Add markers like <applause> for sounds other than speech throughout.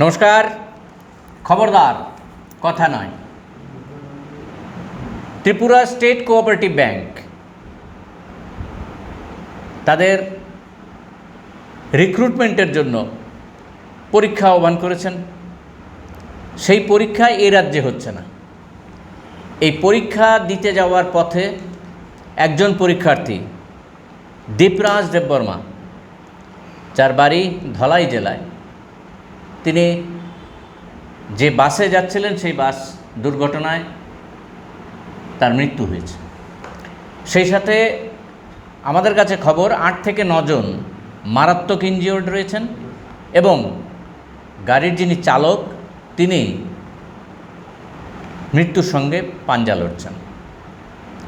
নমস্কার। খবরদার, কথা নয়। ত্রিপুরা স্টেট কোঅপারেটিভ ব্যাংক তাদের রিক্রুটমেন্টের জন্য পরীক্ষা আহ্বান করেছেন। সেই পরীক্ষা এই রাজ্যে হচ্ছে না। এই পরীক্ষা দিতে যাওয়ার পথে একজন পরীক্ষার্থী, দীপরাজ দেববর্মা, যার বাড়ি ধলাই জেলায়। তিনি যে বাসে যাচ্ছিলেন, সেই বাস দুর্ঘটনায় তার মৃত্যু হয়েছে। সেই সাথে আমাদের কাছে খবর, আট থেকে নজন মারাত্মক ইনজিওর্ড রয়েছেন এবং গাড়ির যিনি চালক, তিনি মৃত্যুর সঙ্গে পাঞ্জা লড়ছেন।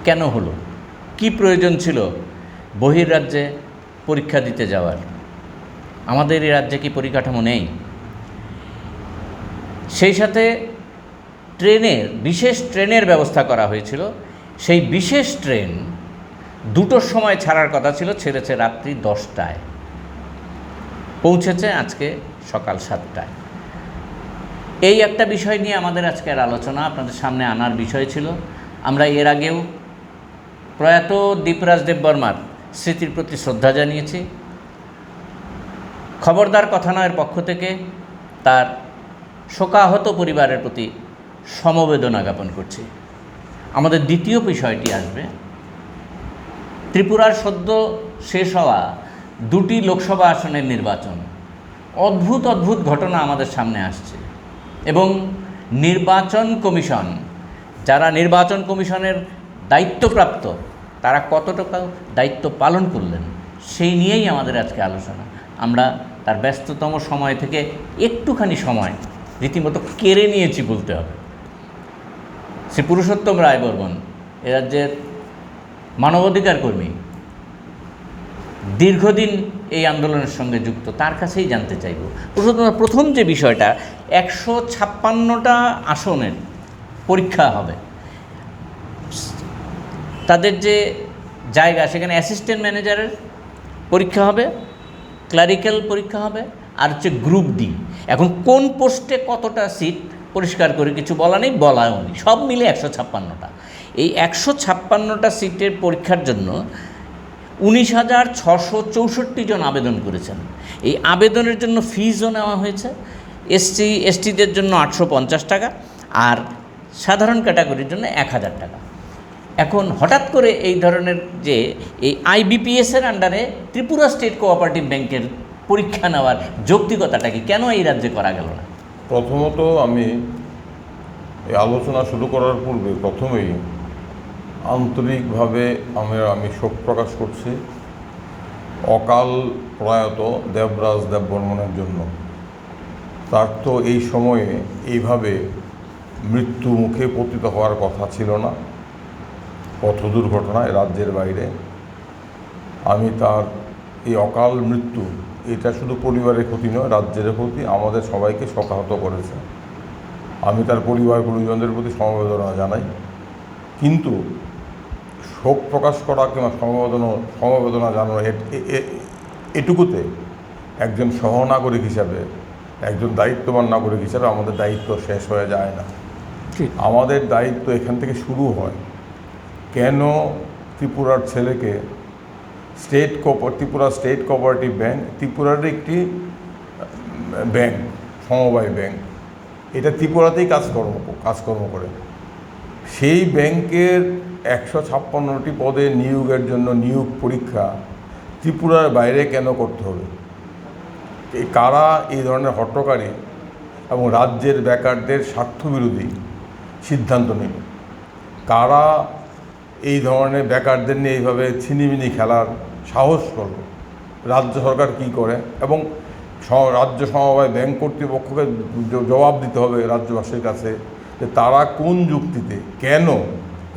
কেন হলো? কি প্রয়োজন ছিল বহির্রাজ্যে পরীক্ষা দিতে যাওয়ার? আমাদের এই রাজ্যে কি পরিকাঠামো নেই? সেই সাথে ট্রেনের বিশেষ ট্রেনের ব্যবস্থা করা হয়েছিল। সেই বিশেষ ট্রেন দুটোর সময় ছাড়ার কথা ছিল, ছেড়েছে রাত্রি দশটায়। পৌঁছেছে আজকে সকাল সাতটায়। এই একটা বিষয় নিয়ে আমাদের আজকের আলোচনা, আপনাদের সামনে আনার বিষয় ছিল। আমরা এর আগেও প্রয়াত দীপরাজ দেববর্মার স্মৃতির প্রতি শ্রদ্ধা জানিয়েছি। খবরদার কথা নয়ের পক্ষ থেকে তার শোকাহত পরিবারের প্রতি সমবেদনা জ্ঞাপন করছি। আমাদের দ্বিতীয় বিষয়টি আসবে। ত্রিপুরার সদ্য শেষ হওয়া দুটি লোকসভা আসনের নির্বাচন। অদ্ভুত অদ্ভুত ঘটনা আমাদের সামনে আসছে এবং নির্বাচন কমিশন, যারা নির্বাচন কমিশনের দায়িত্বপ্রাপ্ত, তারা কতটুকু দায়িত্ব পালন করলেন, সেই নিয়েই আমাদের আজকে আলোচনা। আমরা তার ব্যস্ততম সময় থেকে একটুখানি সময় রীতিমতো কেড়ে নিয়েছি বলতে হবে। শ্রী পুরুষোত্তম রায়বর্মন, এ রাজ্যের মানবাধিকার কর্মী, দীর্ঘদিন এই আন্দোলনের সঙ্গে যুক্ত, তার কাছেই জানতে চাইব। পুরুষোত্তম, প্রথম যে বিষয়টা, একশো ছাপ্পান্নটা আসনের পরীক্ষা হবে। তাদের যে জায়গা, সেখানে অ্যাসিস্ট্যান্ট ম্যানেজারের পরীক্ষা হবে ক্লারিক্যাল পরীক্ষা হবে আর হচ্ছে গ্রুপ ডি এখন কোন পোস্টে কতটা সিট পরিষ্কার করে কিছু বলা নেই বলাও নেই। সব মিলে একশো ছাপ্পান্নটা। এই একশো ছাপ্পান্নটা সিটের পরীক্ষার জন্য উনিশ হাজার ছশো চৌষট্টি জন আবেদন করেছেন। এই আবেদনের জন্য ফিজও নেওয়া হয়েছে। এসসি এসটিদের জন্য আটশো পঞ্চাশ টাকা আর সাধারণ ক্যাটাগরির জন্য এক হাজার টাকা। এখন হঠাৎ করে এই ধরনের যে এই আইবিপিএসের আন্ডারে ত্রিপুরা স্টেট কোঅপারেটিভ ব্যাংকের পরীক্ষা নেওয়ার যৌক্তিকতাটা কি কেন এই রাজ্যে করা গেল না? প্রথমত আমি এই আলোচনা শুরু করার পূর্বে প্রথমেই আন্তরিকভাবে আমি আমি শোক প্রকাশ করছি অকাল প্রয়াত দেবরাজ দেববর্মনের জন্য। তার তো এই সময়ে এইভাবে মৃত্যু মুখে পতিত হওয়ার কথা ছিল না। পথ দুর্ঘটনায় রাজ্যের বাইরে। আমি তার এই অকাল মৃত্যু এটা শুধু পরিবারের ক্ষতি নয় রাজ্যের ক্ষতি আমাদের সবাইকে শোকাহত করেছে। আমি তার পরিবার পরিজনদের প্রতি সমবেদনা জানাই। কিন্তু শোক প্রকাশ করা কিংবা সমবেদনা সমবেদনা জানানো এটুকুতে একজন সহনাগরিক হিসাবে একজন দায়িত্ববান নাগরিক হিসাবে আমাদের দায়িত্ব শেষ হয়ে যায় না। ঠিক আমাদের দায়িত্ব এখান থেকে শুরু হয়। কেন ত্রিপুরার ছেলেকে state coop Tripura state cooperative bank, ত্রিপুরার একটি ব্যাংক, সমবায় ব্যাংক। এটা ত্রিপুরাতেই কাজকর্ম কাজকর্ম করে। সেই ব্যাংকের একশো ছাপ্পান্নটি পদে নিয়োগের জন্য নিয়োগ পরীক্ষা ত্রিপুরার বাইরে কেন করতে হবে? এই কারা এই ধরনের হট্টকারী এবং রাজ্যের বেকারদের স্বার্থবিরোধী সিদ্ধান্ত নেবে? কারা এই ধরনের বেকারদের নিয়ে এইভাবে ছিনিমিনি খেলার সাহস করল। রাজ্য সরকার কি করে? এবং রাজ্য সমবায় ব্যাংক কর্তৃপক্ষকে জবাব দিতে হবে রাজ্যবাসীর কাছে যে তারা কোন যুক্তিতে, কেন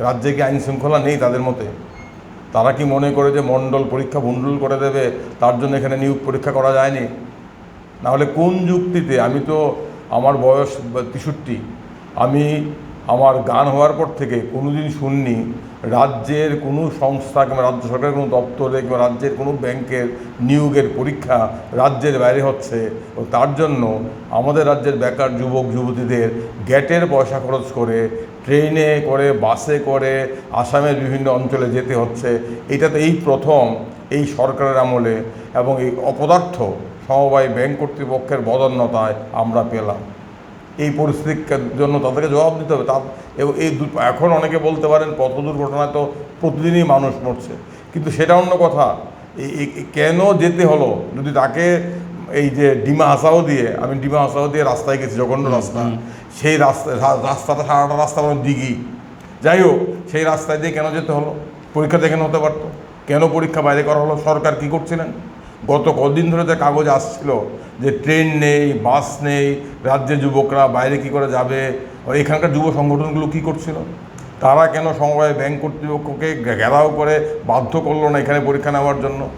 রাজ্যে কি আইন শৃঙ্খলা নেই তাদের মতে? তারা কি মনে করে যে মণ্ডল পরীক্ষা ভণ্ডুল করে দেবে, তার জন্য এখানে নিয়োগ পরীক্ষা করা যায়নি? নাহলে কোন যুক্তিতে, আমি তো আমার বয়স তেষট্টি, আমি আমার গান হওয়ার পর থেকে কোনোদিন শুননি, রাজ্যের কোনো সংস্থা কিংবা রাজ্য সরকারের কোনো দপ্তরে কিংবা রাজ্যের কোনো ব্যাংকের নিয়োগের পরীক্ষা রাজ্যের বাইরে হচ্ছে ও তার জন্য আমাদের রাজ্যের বেকার যুবক, যুবতীদের গ্যাটের পয়সা খরচ করে ট্রেনে করে, বাসে করে আসামের বিভিন্ন অঞ্চলে যেতে হচ্ছে। এটা তো এই প্রথম এই সরকারের আমলে এবং এই অপদার্থ সমবায় ব্যাংক কর্তৃপক্ষের বদন্যতায় আমরা পেলাম। এই পরিস্থিতির জন্য তাদেরকে জবাব দিতে হবে। তা এবং এই এখন অনেকে বলতে পারেন পথ দুর্ঘটনায় তো প্রতিদিনই মানুষ মরছে। কিন্তু সেটা অন্য কথা। কেন যেতে হলো? যদি তাকে এই যে ডিমা হাসাও দিয়ে আমি ডিমা হাসাও দিয়ে রাস্তায় গেছি জঘন্য রাস্তা। সেই রাস্তা রাস্তাটা সারাটা রাস্তা আমার দিঘি। যাই হোক সেই রাস্তায় দিয়ে কেন যেতে হলো? পরীক্ষা দেখে হতে পারতো। কেন পরীক্ষা বাইরে করা হলো? সরকার কি করছিলেন? গত কদিন ধরে যে কাগজ আসছিল যে ট্রেন নেই বাস নেই রাজ্যের যুবকরা বাইরে কি করে যাবে এখানকার যুব সংগঠনগুলো কি করছিল? তারা কেন সমবায় ব্যাংক কর্তৃপক্ষকে ঘেরাও করে বাধ্য করল না এখানে পরীক্ষা নেওয়ার জন্য?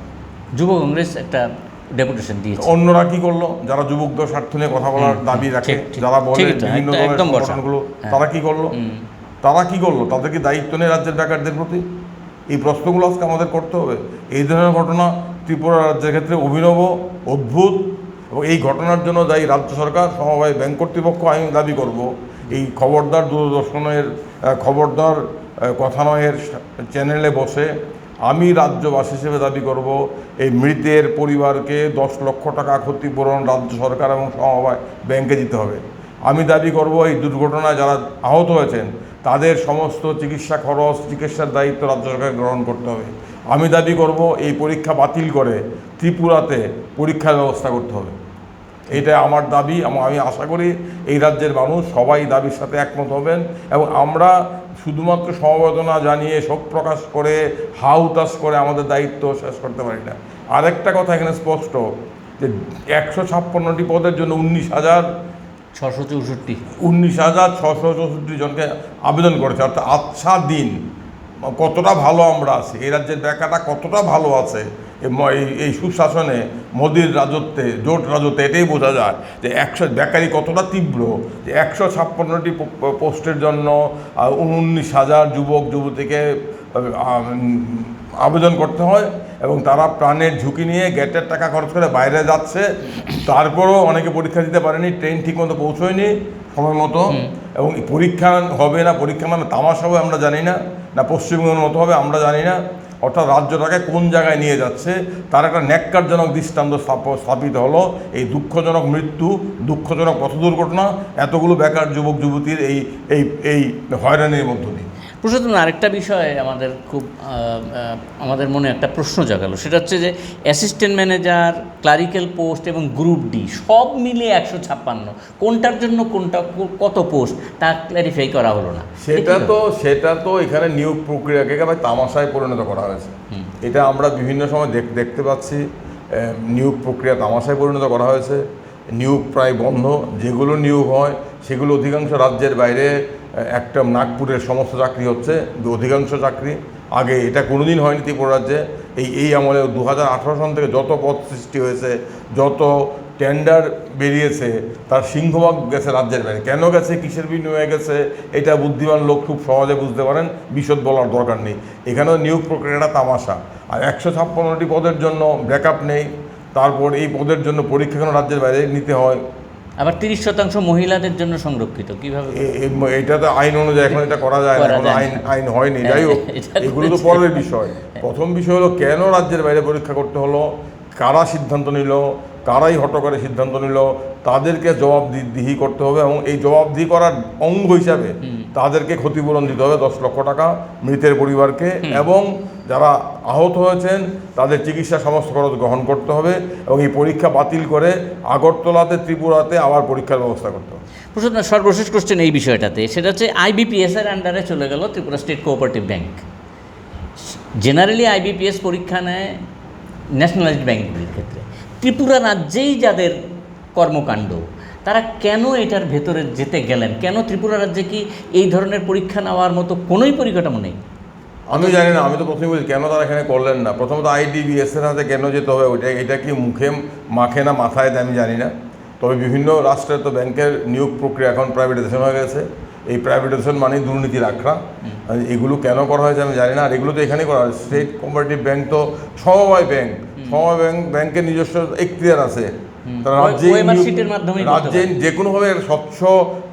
যুব কংগ্রেস একটা ডেপুটেশন দিয়েছে। অন্যরা কি করল? যারা যুবকদের স্বার্থ নিয়ে কথা বলার দাবি রাখে। যারা বলে বিভিন্ন দলের সংগঠনগুলো হ্যাঁ। তারা কি করল? তারা কি করল? তাদের কি দায়িত্ব নেই রাজ্যের বেকারদের প্রতি? এই প্রশ্নগুলো আজকে আমাদের করতে হবে। এই ধরনের ঘটনা ত্রিপুরা রাজ্যের ক্ষেত্রে অভিনব অদ্ভুত এবং এই ঘটনার জন্য দায়ী রাজ্য সরকার সমবায় ব্যাংক কর্তৃপক্ষ আমি দাবি করব। এই খবরদার দূরদর্শনের খবরদার আহ, কথা নয়ের চ্যানেলে বসে আমি রাজ্যবাসী হিসেবে দাবি করব এই মৃতের পরিবারকে দশ লক্ষ টাকা ক্ষতিপূরণ রাজ্য সরকার এবং সমবায় ব্যাংকে দিতে হবে। আমি দাবি করব এই দুর্ঘটনায় যারা আহত হয়েছেন তাদের সমস্ত চিকিৎসা খরচ চিকিৎসার দায়িত্ব রাজ্য সরকার গ্রহণ করতে হবে। আমি দাবি করব এই পরীক্ষা বাতিল করে ত্রিপুরাতে পরীক্ষার ব্যবস্থা করতে হবে। এটা আমার দাবি এবং আমি আশা করি এই রাজ্যের মানুষ সবাই দাবির সাথে একমত হবেন এবং আমরা শুধুমাত্র সমবেদনা জানিয়ে শোক প্রকাশ করে হাউতাস করে আমাদের দায়িত্ব শেষ করতে পারি না। আরেকটা কথা এখানে স্পষ্ট যে একশো ছাপ্পান্নটি পদের জন্য উনিশ হাজার ছশো চৌষট্টি। উনিশ হাজার ছশো চৌষট্টি জনকে আবেদন করেছে অর্থাৎ আচ্ছা দিন। কতটা ভালো আমরা আছি। এই রাজ্যের বেকারটা কতটা ভালো আছে এই সুশাসনে মোদির রাজত্বে, জোট রাজত্বে এটাই বোঝা যায় যে একশো বেকারি কতটা তীব্র যে একশো ছাপ্পান্নটি পোস্টের জন্য উনিশ হাজার যুবক, যুবতীকে আবেদন করতে হয় এবং তারা প্রাণের ঝুঁকি নিয়ে গেটের টাকা খরচ করে বাইরে যাচ্ছে। তারপরেও অনেকে পরীক্ষা দিতে পারেনি, ট্রেন ঠিকমতো পৌঁছয়নি। সময় মতো এবং পরীক্ষা হবে না পরীক্ষা মানে তামাশা হবে আমরা জানি না। না পশ্চিমবঙ্গের মতো হবে আমরা জানি না। অর্থাৎ রাজ্যটাকে কোন জায়গায় নিয়ে যাচ্ছে তার একটা ন্যাক্কারজনক দৃষ্টান্ত স্থাপিত হলো। এই দুঃখজনক মৃত্যু দুঃখজনক পথ দুর্ঘটনা এতগুলো বেকার যুবক যুবতীর এই এই এই হয়রানির মধ্য দিয়ে। প্রশাসন আরেকটা বিষয় আমাদের খুব আমাদের মনে একটা প্রশ্ন জাগালো। সেটা হচ্ছে যে অ্যাসিস্ট্যান্ট ম্যানেজার ক্লারিক্যাল পোস্ট এবং গ্রুপ ডি সব মিলিয়ে একশো ছাপ্পান্ন। কোনটার জন্য কোনটা কত পোস্ট তা ক্ল্যারিফাই করা হলো না। সেটা তো সেটা তো এখানে নিয়োগ প্রক্রিয়াকে একেবারে তামাশায় পরিণত করা হয়েছে। এটা আমরা বিভিন্ন সময় দেখ- দেখতে পাচ্ছি নিয়োগ প্রক্রিয়া তামাশায় পরিণত করা হয়েছে। নিয়োগ প্রায় বন্ধ যেগুলো নিয়োগ হয় সেগুলো অধিকাংশ রাজ্যের বাইরে একটা নাগপুরের সমস্ত চাকরি হচ্ছে অধিকাংশ চাকরি। আগে এটা কোনোদিন হয়নি ত্রিপুরা রাজ্যে। এই এই আমলে দু হাজার আঠারো সন থেকে যত পদ সৃষ্টি হয়েছে, যত টেন্ডার বেরিয়েছে, তার সিংহভাগ গেছে রাজ্যের বাইরে। কেন গেছে, কিসের বিনিময়ে গেছে, এটা বুদ্ধিমান লোক খুব সহজে বুঝতে পারেন, বিশদ বলার দরকার নেই। এখানেও নিয়োগ প্রক্রিয়াটা তামাশা। আর একশো ছাপ্পান্নটি পদের জন্য ব্যাকআপ নেই, তারপর এই পদের জন্য পরীক্ষা কেন রাজ্যের বাইরে নিতে হয়? আবার তিরিশ শতাংশ মহিলাদের জন্য সংরক্ষিত কীভাবে এটা তো আইন অনুযায়ী এখন এটা করা যায় না আইন আইন হয়নি। যাই হোক <laughs> এগুলো তো পরের বিষয়। প্রথম বিষয় হলো কেন রাজ্যের বাইরে পরীক্ষা করতে হলো? কারা সিদ্ধান্ত নিল? কারাই হট করে সিদ্ধান্ত নিল? তাদেরকে জবাবদিহি করতে হবে এবং এই জবাবদিহি করার অঙ্গ হিসাবে তাদেরকে ক্ষতিপূরণ দিতে হবে দশ লক্ষ টাকা মৃতের পরিবারকে এবং যারা আহত হয়েছেন তাদের চিকিৎসা সমস্ত খরচ গ্রহণ করতে হবে এবং এই পরীক্ষা বাতিল করে আগরতলাতে ত্রিপুরাতে আবার পরীক্ষার ব্যবস্থা করতে হবে। প্রশ্ন সর্বশেষ কোশ্চেন এই বিষয়টাতে। সেটা হচ্ছে আইবিপিএস এর আন্ডারে চলে গেল Tripura state cooperative bank generally IBPS পরীক্ষা নেয় ন্যাশনালাইজড ব্যাংকগুলির ক্ষেত্রে। ত্রিপুরা রাজ্যেই যাদের কর্মকাণ্ড। তারা কেন এটার ভেতরে যেতে গেলেন? কেন ত্রিপুরা রাজ্যে কি এই ধরনের পরীক্ষা নেওয়ার মতো কোনোই পরিকাঠামো নেই? আমি জানি না আমি তো প্রথমে বলছি কেন তারা এখানে করলেন না? প্রথমত আইডিবিএস এর হাতে কেন যেতে হবে? ওইটা এটা কি মুখে মাখে না মাথায় আমি জানি না। তবে বিভিন্ন রাষ্ট্রের তো ব্যাংকের নিয়োগ প্রক্রিয়া এখন প্রাইভেটাইজেশন হয়ে গেছে। এই প্রাইভেটাইজেশন মানে দুর্নীতি রাখা আর এগুলো কেন করা হয়েছে আমি জানি না আর এগুলো তো এখানেই করা হয় স্টেট কোঅপারেটিভ ব্যাংক তো সমবায় ব্যাংক সমবায় ব্যাংক ব্যাংকের নিজস্ব এখতিয়ার আছে। তারা রাজ্যে মাধ্যমেই রাজ্যে যে কোনোভাবে স্বচ্ছ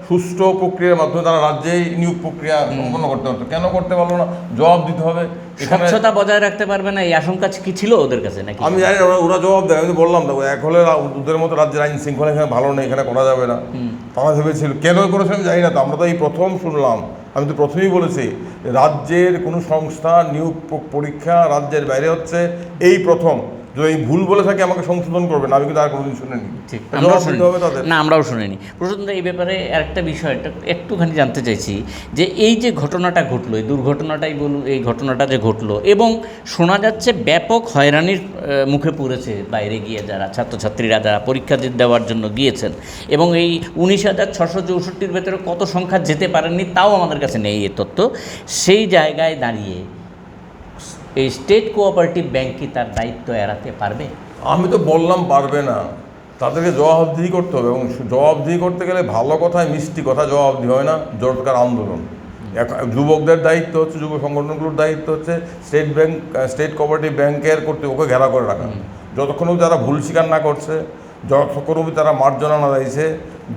সুষ্ঠু প্রক্রিয়ার মাধ্যমে তারা রাজ্যেই নিয়োগ প্রক্রিয়া সম্পন্ন করতে পারতো। কেন করতে পারল না? জবাব দিতে হবে। এখানে স্বচ্ছতা বজায় রাখতে পারবে না এই আশঙ্কা কি ছিল ওদের কাছে নাকি? আমি জানি না ওরা- ওরা জবাব দেয়। আমি তো বললাম তো এক হলে ওদের মতো রাজ্যের আইন শৃঙ্খলা এখানে ভালো নেই এখানে করা যাবে না। তারা ভেবেছিল কেন করেছে আমি জানি না তো আমরা তো এই প্রথম শুনলাম। আমি তো প্রথমেই বলেছি রাজ্যের কোনো সংস্থা নিয়োগ পরীক্ষা রাজ্যের বাইরে হচ্ছে এই প্রথম। যদি ভুল বলে থাকে আমাকে সংশোধন করবেন আমি কিন্তু আর কোনোদিন শুনিনি। ঠিক আমরাও তাদের। না আমরাও শুনিনি। প্রশান্ত এই ব্যাপারে আরেকটা বিষয় একটা একটুখানি জানতে চাইছি যে এই যে ঘটনাটা ঘটলো এই দুর্ঘটনাটাই বলুন এই ঘটনাটা যে ঘটলো এবং শোনা যাচ্ছে ব্যাপক হয়রানির মুখে পড়েছে বাইরে গিয়ে যারা ছাত্রছাত্রীরা যারা পরীক্ষা দেওয়ার জন্য গিয়েছেন। এবং এই উনিশ হাজার ছশো চৌষট্টির ভেতরে কত সংখ্যা যেতে পারেননি তাও আমাদের কাছে নেই এ তথ্য। সেই জায়গায় দাঁড়িয়ে এই স্টেট কোঅপারেটিভ ব্যাংক কি তার দায়িত্ব এড়াতে পারবে? আমি তো বললাম পারবে না। তাদেরকে জবাবদিহি করতে হবে এবং জবাবদিহি করতে গেলে ভালো কথায় মিষ্টি কথা জবাবদিহি হয় না জোরকার আন্দোলন। যুবকদের দায়িত্ব হচ্ছে যুব সংগঠনগুলোর দায়িত্ব হচ্ছে স্টেট ব্যাংক স্টেট কোঅপারেটিভ ব্যাংকের ওকে ঘেরা করে রাখা। যতক্ষণ অবধি তারা ভুল স্বীকার না করছে যতক্ষণ অবধি তারা মার্জনা না দিয়েছে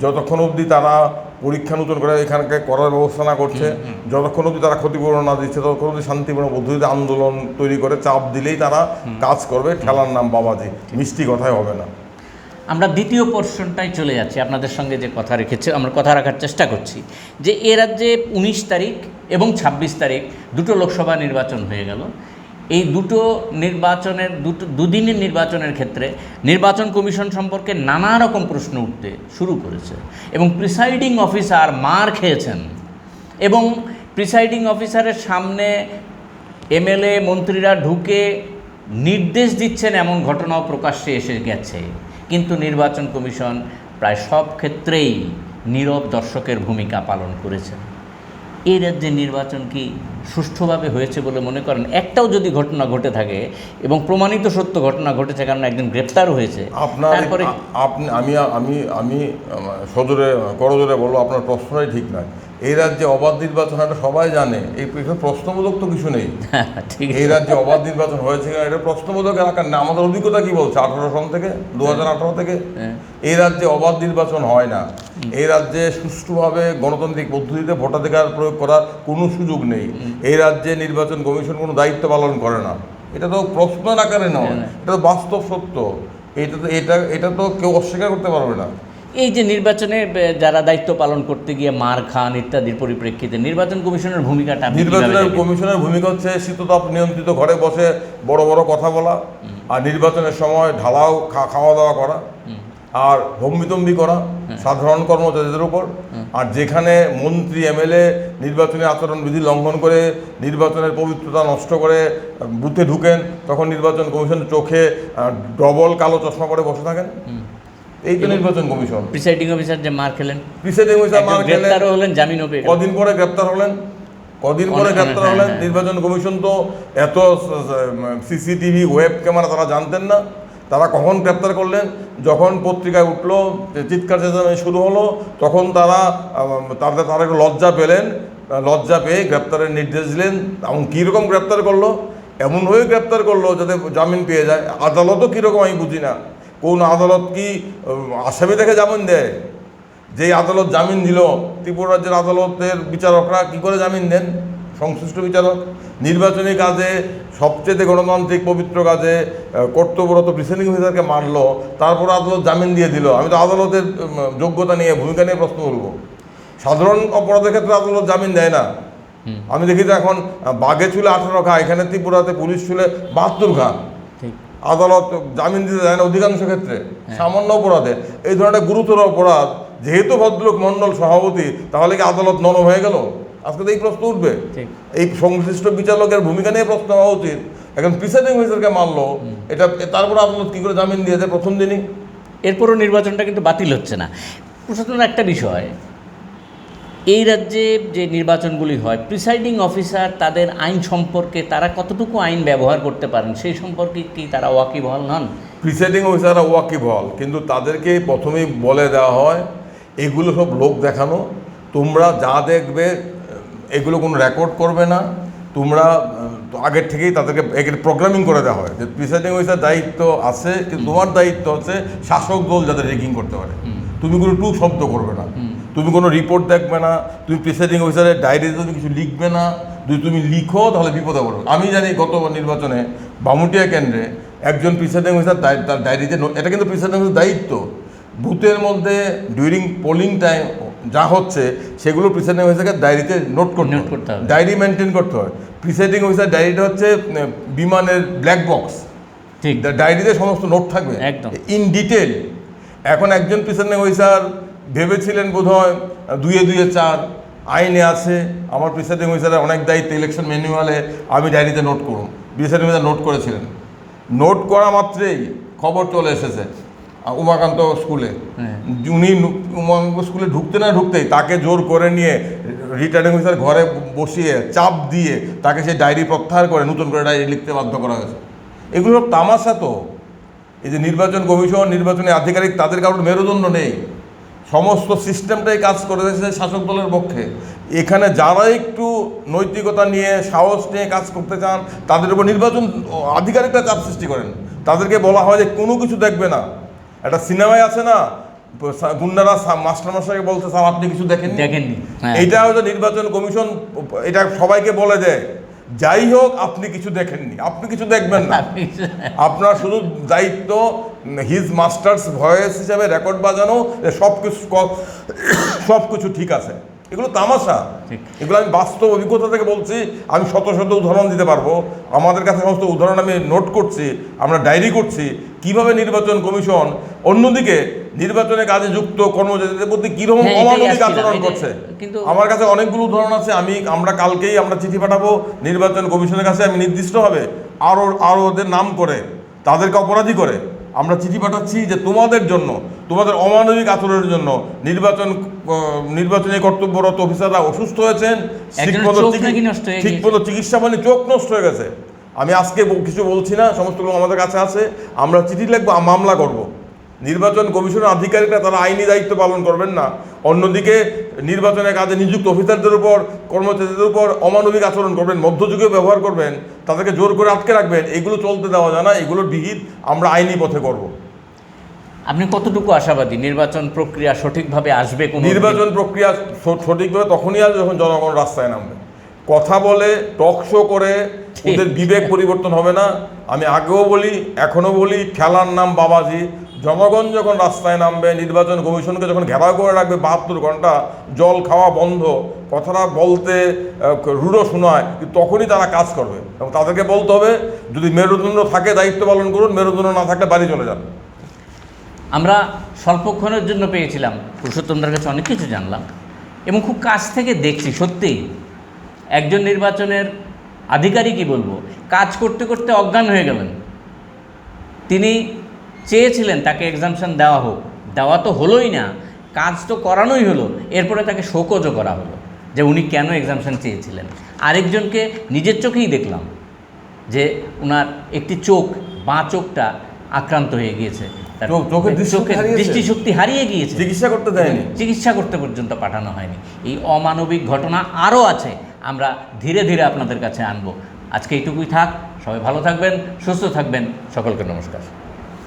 যতক্ষণ অবধি তারা পরীক্ষা নতুন করে এখানকে করার ব্যবস্থা না করছে। যতক্ষণ অবধি তারা ক্ষতিপূরণ না দিচ্ছে ততক্ষণ অবধি শান্তিপূর্ণ পদ্ধতিতে আন্দোলন তৈরি করে চাপ দিলেই তারা কাজ করবে। খেলার নাম বাবাজি মিষ্টি কথাই হবে না। আমরা দ্বিতীয় পোর্শনটাই চলে যাচ্ছি। আপনাদের সঙ্গে যে কথা রেখেছে আমরা কথা রাখার চেষ্টা করছি যে এ রাজ্যে উনিশ তারিখ এবং ২৬ তারিখ দুটো লোকসভা নির্বাচন হয়ে গেল। এই দুটো নির্বাচনের, দুটো, দুদিনের নির্বাচনের ক্ষেত্রে নির্বাচন কমিশন সম্পর্কে নানা রকম প্রশ্ন উঠতে শুরু করেছে এবং প্রিসাইডিং অফিসার মার খেয়েছেন এবং প্রিসাইডিং অফিসারের সামনে এমএলএ মন্ত্রীরা ঢুকে নির্দেশ দিচ্ছেন এমন ঘটনাও প্রকাশ্যে এসে গেছে। কিন্তু নির্বাচন কমিশন প্রায় সব ক্ষেত্রেই নীরব দর্শকের ভূমিকা পালন করেছেন এই রাজ্যে নির্বাচন কি সুষ্ঠুভাবে হয়েছে বলে মনে করেন। একটাও যদি ঘটনা ঘটে থাকে এবং প্রমাণিত সত্য ঘটনা ঘটেছে কারণ একদিন গ্রেপ্তারও হয়েছে আপনার তারপরে আপনি আমি আমি আমি সজোরে করজোরে বলব আপনার প্রশ্নটাই ঠিক নয়। এই রাজ্যে অবাধ নির্বাচন এটা সবাই জানে। এই প্রশ্নবোধক তো কিছু নেই। <laughs> ঠিক এই রাজ্যে অবাধ নির্বাচন হয়েছে কিনা এটা প্রশ্নবোধক এলাকার না আমাদের অভিজ্ঞতা কি বলছে? আঠারো সন থেকে দু হাজার আঠারো থেকে? হ্যাঁ। এই রাজ্যে অবাধ নির্বাচন হয় না। এই রাজ্যে সুষ্ঠুভাবে গণতান্ত্রিক পদ্ধতিতে ভোটাধিকার প্রয়োগ করার কোনো সুযোগ নেই। এই রাজ্যে নির্বাচন কমিশন কোনো দায়িত্ব পালন করে না। এটা তো প্রশ্ন আকারে নয়। হ্যাঁ। এটা তো বাস্তব সত্য। এটা তো এটা এটা তো কেউ অস্বীকার করতে পারবে না। এই যে নির্বাচনে যারা দায়িত্ব পালন করতে গিয়ে মার খান ইত্যাদির পরিপ্রেক্ষিতে নির্বাচন কমিশনের ভূমিকাটা নির্বাচনের কমিশনের ভূমিকা হচ্ছে শীততাপ নিয়ন্ত্রিত ঘরে বসে বড় বড় কথা বলা আর নির্বাচনের সময় ঢালাও খাওয়া দাওয়া করা। আর হম্বিতম্বি করা সাধারণ কর্মচারীদের উপর। আর যেখানে মন্ত্রী এমএলএ নির্বাচনী আচরণ বিধি লঙ্ঘন করে নির্বাচনের পবিত্রতা নষ্ট করে বুথে ঢুকেন তখন নির্বাচন কমিশন চোখে ডবল কালো চশমা পরে বসে থাকেন। এই তো নির্বাচন কমিশন। প্রিসাইডিং অফিসার যে মার খেলেন প্রিসাইডিং অফিসার মার খেলেন, হলেন গেলেন। কদিন পরে গ্রেপ্তার হলেন। কদিন পরে গ্রেপ্তার হ্যাঁ, হলেন। হ্যাঁ। নির্বাচন কমিশন তো এত সিসিটিভি ওয়েব ক্যামেরা তারা জানতেন না। তারা কখন গ্রেপ্তার করলেন? যখন পত্রিকায় উঠল চিৎকার চেঁচামেচি শুরু হলো, তখন তারা তাদের তারা একটু লজ্জা পেলেন। লজ্জা পেয়ে গ্রেপ্তারের নির্দেশ দিলেন। এমন কীরকম গ্রেপ্তার করল? এমনভাবে গ্রেপ্তার করল যাতে জামিন পেয়ে যায়। আদালতও কীরকম আমি বুঝি না। কোন আদালত কি আসামি দেখে জামিন দেয়? যেই আদালত জামিন দিল, ত্রিপুরা রাজ্যের আদালতের বিচারকরা কি করে জামিন দেন? সংশ্লিষ্ট বিচারক নির্বাচনী কাজে সবচেয়ে গণতান্ত্রিক পবিত্র কাজে কর্তব্যরত প্রিসাইডিং অফিসারকে মারলো তারপর আদালত জামিন দিয়ে দিল। আমি তো আদালতের যোগ্যতা নিয়ে ভূমিকা নিয়ে প্রশ্ন করব। সাধারণ অপরাধের ক্ষেত্রে আদালত জামিন দেয় না। আমি দেখি তো এখন বাঘে চুলে আঠারো খা এখানে ত্রিপুরাতে পুলিশ চুলে বাহাত্তর খা আদালত জামিন দিতে দেয় না অধিকাংশ ক্ষেত্রে। সামান্য অপরাধে। এই ধরনের গুরুতর অপরাধ যেহেতু ভদ্রলোক মণ্ডল সভাপতি তাহলে কি আদালত নরম হয়ে গেল? আজকে তো এই প্রশ্ন উঠবে। ঠিক। এই সংশ্লিষ্ট বিচারকের ভূমিকা নিয়ে প্রশ্ন হওয়া উচিত। এখন প্রিসাইডিং অফিসারকে মারলো এটা তারপর আদালত কি করে জামিন দিয়েছে প্রথম দিনই। এরপরও নির্বাচনটা কিন্তু বাতিল হচ্ছে না। প্রশাসনের একটা বিষয় এই রাজ্যে যে নির্বাচনগুলি হয় প্রিসাইডিং অফিসার তাদের আইন সম্পর্কে তারা কতটুকু আইন ব্যবহার করতে পারেন সেই সম্পর্কে কি তারা ওয়াকিবহাল নন? প্রিসাইডিং অফিসাররা ওয়াকিবহল কিন্তু তাদেরকে প্রথমেই বলে দেওয়া হয় এগুলো সব লোক দেখানো তোমরা যা দেখবে এগুলো কোনো রেকর্ড করবে না। তোমরা আগের থেকেই তাদেরকে একে প্রোগ্রামিং করে দেওয়া হয়। যে প্রিসাইডিং অফিসার দায়িত্ব আছে কিন্তু তোমার দায়িত্ব হচ্ছে শাসক দল যাতে রেগিং করতে পারে। তুমি কোনো টু শব্দ করবে না। তুমি কোনো রিপোর্ট দেখবে না। তুমি প্রিসাইডিং অফিসারের ডায়েরিতে তুমি কিছু লিখবে না। যদি তুমি লিখো তাহলে বিপদে পড়বে আমি জানি গত নির্বাচনে বামুটিয়া কেন্দ্রে একজন প্রিসাইডিং অফিসার তার ডায়েরিতে এটা কিন্তু প্রিসাইডিং অফিসার দায়িত্ব। বুথের মধ্যে ডিউরিং পোলিং টাইম যা হচ্ছে সেগুলো প্রিসাইডিং অফিসারকে ডায়েরিতে নোট করতে Note করতে হবে। ডায়েরি মেনটেন করতে হয় প্রিসাইডিং অফিসার ডায়েরিটা হচ্ছে বিমানের ব্ল্যাক বক্স ঠিক। ডায়েরিতে সমস্ত নোট থাকবে। একদম। ইন ডিটেল এখন একজন প্রিসাইডিং অফিসার ভেবেছিলেন বোধহয় দুয়ে দুয়ে চার আইনে আছে আমার প্রিসাইডিং অফিসারের অনেক দায়িত্ব ইলেকশন ম্যানুয়ালে আমি ডায়েরিতে নোট করুন। প্রিসাইডিং অফিসার নোট করেছিলেন। নোট করা মাত্রেই খবর চলে এসেছে। উমাকান্ত স্কুলে। হ্যাঁ। উনি উমাকান্ত স্কুলে ঢুকতে না ঢুকতেই তাকে জোর করে নিয়ে রিটার্নিং অফিসার ঘরে বসিয়ে চাপ দিয়ে তাকে সেই ডায়েরি প্রত্যাহার করে নতুন করে ডায়েরি লিখতে বাধ্য করা হয়েছে। এগুলো সব তামাশা তো। এই যে নির্বাচন কমিশন নির্বাচনী আধিকারিক তাদের কারোর মেরুদণ্ড নেই। সমস্ত সিস্টেমটাই কাজ করে দিয়েছে শাসক দলের পক্ষে। এখানে যারা একটু নৈতিকতা নিয়ে সাহস নিয়ে কাজ করতে চান তাদের উপর নির্বাচন আধিকারিকরা চাপ সৃষ্টি করেন। তাদেরকে বলা হয় যে কোনো কিছু দেখবে না। একটা সিনেমায় আছে না গুন্ডারা মাস্টার মাস্টারকে বলতে স্যার আপনি কিছু দেখেন দেখেননি হ্যাঁ। এইটা হয়তো নির্বাচন কমিশন এটা সবাইকে বলে দেয় যাই হোক আপনি কিছু দেখেননি আপনি কিছু দেখবেন না। আপনার শুধু দায়িত্ব হিজ মাস্টার্স ভয়েস হিসাবে রেকর্ড বাজানো সব কিছু সব কিছু ঠিক আছে। এগুলো তামাশা। এগুলো আমি বাস্তব অভিজ্ঞতা থেকে বলছি আমি শত শত উদাহরণ দিতে পারব। আমাদের কাছে সমস্ত উদাহরণ আমি নোট করছি আমরা ডায়েরি করছি। কীভাবে নির্বাচন কমিশন অন্যদিকে নির্বাচনের কাজে যুক্ত কর্মচারীদের প্রতি কীরকম হ্যাঁ, অমানবিক আচরণ করছে? কিন্তু- আমার কাছে অনেকগুলো উদাহরণ আছে আমি আমরা কালকেই আমরা চিঠি পাঠাবো নির্বাচন কমিশনের কাছে আমি নির্দিষ্টভাবে আরও আরও ওদের নাম করে তাদেরকে অপরাধী করে আমরা চিঠি পাঠাচ্ছি যে তোমাদের জন্য তোমাদের অমানবিক আচরণের জন্য নির্বাচন নির্বাচনী কর্তব্যরত অফিসাররা অসুস্থ হয়েছেন হয়ে ঠিকমতো চিকিৎসা মানে চোখ নষ্ট হয়ে গেছে। আমি আজকে কিছু বলছি না সমস্ত লোক আমাদের কাছে আছে। আমরা চিঠি লিখব মামলা করব। নির্বাচন কমিশনের আধিকারিকরা তারা আইনি দায়িত্ব পালন করবেন না। অন্যদিকে নির্বাচনের কাজে নিযুক্ত অফিসারদের উপর কর্মচারীদের উপর অমানবিক আচরণ করবেন মধ্যযুগে ব্যবহার করবেন তাদেরকে জোর করে আটকে রাখবেন এগুলো চলতে দেওয়া যায় না এগুলোর বিহিত আমরা আইনি পথে করব। আপনি কতটুকু আশাবাদী? নির্বাচন প্রক্রিয়া সঠিকভাবে আসবে কোন নির্বাচন প্রক্রিয়া সঠিকভাবে তখনই আসবে যখন জনগণ রাস্তায় নামবে। কথা বলে টক শো করে ওদের বিবেক পরিবর্তন হবে না। আমি আগেও বলি এখনও বলি খেলার নাম বাবাজি। জনগণ যখন রাস্তায় নামবে নির্বাচন কমিশনকে যখন ঘেরাও করে রাখবে বাহাত্তর ঘণ্টা জল খাওয়া বন্ধ কথাটা বলতে রূঢ় শোনায় কিন্তু তখনই তারা কাজ করবে। এবং তাদেরকে বলতে হবে যদি মেরুদণ্ড থাকে দায়িত্ব পালন করুন মেরুদণ্ড না থাকলে বাড়ি চলে যান। আমরা স্বল্পক্ষণের জন্য পেয়েছিলাম। পুরুষোত্তমদার কাছে অনেক কিছু জানলাম এবং খুব কাছ থেকে দেখছি সত্যিই। একজন নির্বাচনের আধিকারিকই বলব? কাজ করতে করতে অজ্ঞান হয়ে গেলেন। তিনি চেয়েছিলেন তাকে এক্সামশন দেওয়া হোক। দেওয়া তো হলোই না কাজ তো করানোই হলো। এরপরে তাকে শোকজও করা হলো যে উনি কেন এক্সামশন চেয়েছিলেন। আরেকজনকে নিজের চোখেই দেখলাম যে ওনার একটি চোখ বাঁ চোখটা আক্রান্ত হয়ে গিয়েছে? দৃষ্টিশক্তি হারিয়ে গিয়েছে। চিকিৎসা করতে দেয়নি? চিকিৎসা করতে পর্যন্ত পাঠানো হয়নি। এই অমানবিক ঘটনা আরও আছে। আমরা ধীরে ধীরে আপনাদের কাছে আনব। আজকে এইটুকুই থাক, সবাই ভালো থাকবেন, সুস্থ থাকবেন, সকলকে নমস্কার।